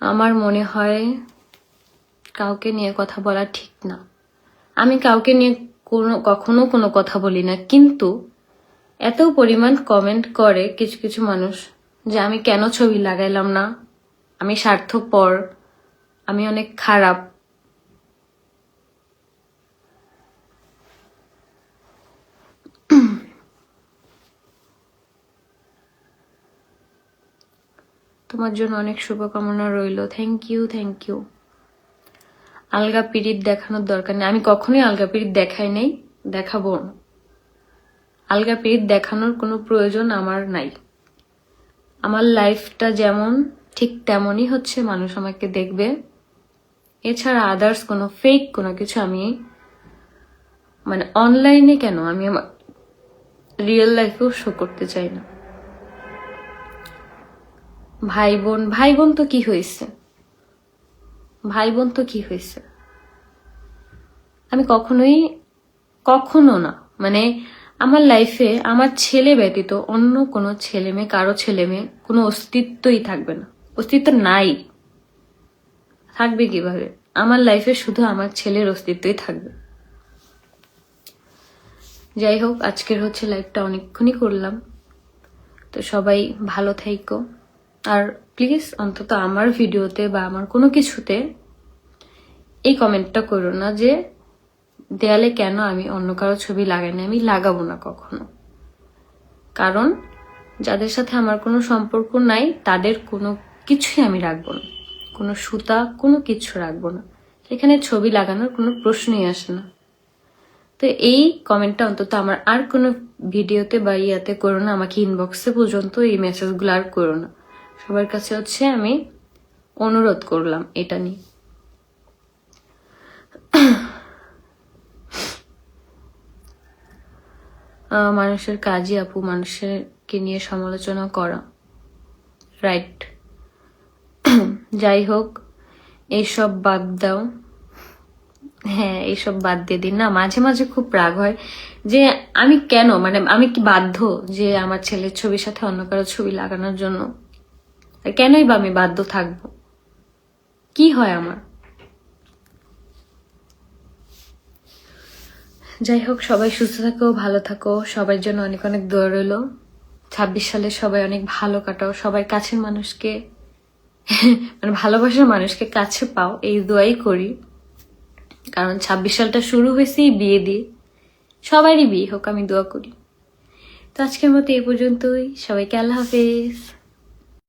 আমার মনে হয় কাউকে নিয়ে কথা বলা ঠিক না। আমি কাউকে নিয়ে কোনো, কখনো কোনো কথা বলি না, কিন্তু এত পরিমাণ কমেন্ট করে কিছু কিছু মানুষ যে আমি কেন ছবি লাগাইলাম না? আমি স্বার্থপর, আমি অনেক খারাপ। তোমার জন্য অনেক শুভকামনা রইল। থ্যাংক ইউ থ্যাংক ইউ আলগা পিরিত দেখানোর দরকার নেই। আমি কখনোই আলগা পিরিত দেখাই নাই, দেখাবো। আলগা পিরিত দেখানোর কোনো প্রয়োজন আমার নাই। আমার লাইফটা যেমন, ঠিক তেমনই হচ্ছে, মানুষ আমাকে দেখবে। এছাড়া আদার্স কোনো ফেক কোনো কিছু আমি মানে অনলাইনে কেন? আমি আমার রিয়েল লাইফেও শো করতে চাই না। ভাই বোন ভাই বোন তো কি হয়েছে? ভাই বোন তো কি হয়েছে? আমি কখনোই, কখনো না মানে আমার লাইফে আমার ছেলে ব্যতীত অন্য কোনো ছেলে মেয়ে, কারও ছেলে মেয়ে কোনো অস্তিত্বই থাকবে না। অস্তিত্ব নাই। থাকবে কীভাবে? আমার লাইফে শুধু আমার ছেলের অস্তিত্বই থাকবে। যাই হোক, আজকের হচ্ছে লাইফটা অনেকক্ষণই করলাম। তো সবাই ভালো থাইকো। আর প্লিজ অন্তত আমার ভিডিওতে বা আমার কোনো কিছুতে এই কমেন্টটা করো না যে, দেয়ালে কেন আমি অন্য কারও ছবি লাগাই না আমি লাগাবো না কখনো। কারণ, যাদের সাথে আমার কোনো সম্পর্ক নাই, তাদের কোনো কিছুই আমি রাখব না। কোনো সুতা, কোনো কিছু রাখব না। এখানে ছবি লাগানোর কোনো প্রশ্নই আসে না। তো এই কমেন্টটা অন্তত আমার আর কোনো ভিডিওতে বা ইয়াতে করো না, আমাকে ইনবক্সে পর্যন্ত এই মেসেজগুলো আর করো না। সবার কাছে হচ্ছে আমি অনুরোধ করলাম এটা নিয়ে। মানুষের কাজই আপু, মানুষেরকে নিয়ে সমালোচনা করা। রাইট যাই হোক এইসব বাদ দাও। হ্যাঁ এইসব বাদ দিয়ে দিন। না, মাঝে মাঝে খুব রাগ হয় যে আমি কেন? মানে আমি কি বাধ্য যে আমার ছেলের ছবির সাথে অন্য কারও ছবি লাগানোর জন্য? কেনই বা আমি বাধ্য থাকব? কি হয় আমার? যাই হোক, সবাই সুস্থ থাকো, ভালো থাকো। সবার জন্য অনেক অনেক দোয়া রইল। ছাব্বিশ সালে সবাই অনেক ভালো কাটাও। সবাই কাছের মানুষকে মানে ভালোবাসার মানুষকে কাছে পাও, এই দোয়াই করি। কারণ ছাব্বিশ সালটা শুরু হয়েছে বিয়ে দিয়ে। সবারই বিয়ে হোক, আমি দোয়া করি। তো আজকের মতো এই পর্যন্তই। সবাইকে আল্লাহ হাফেজ।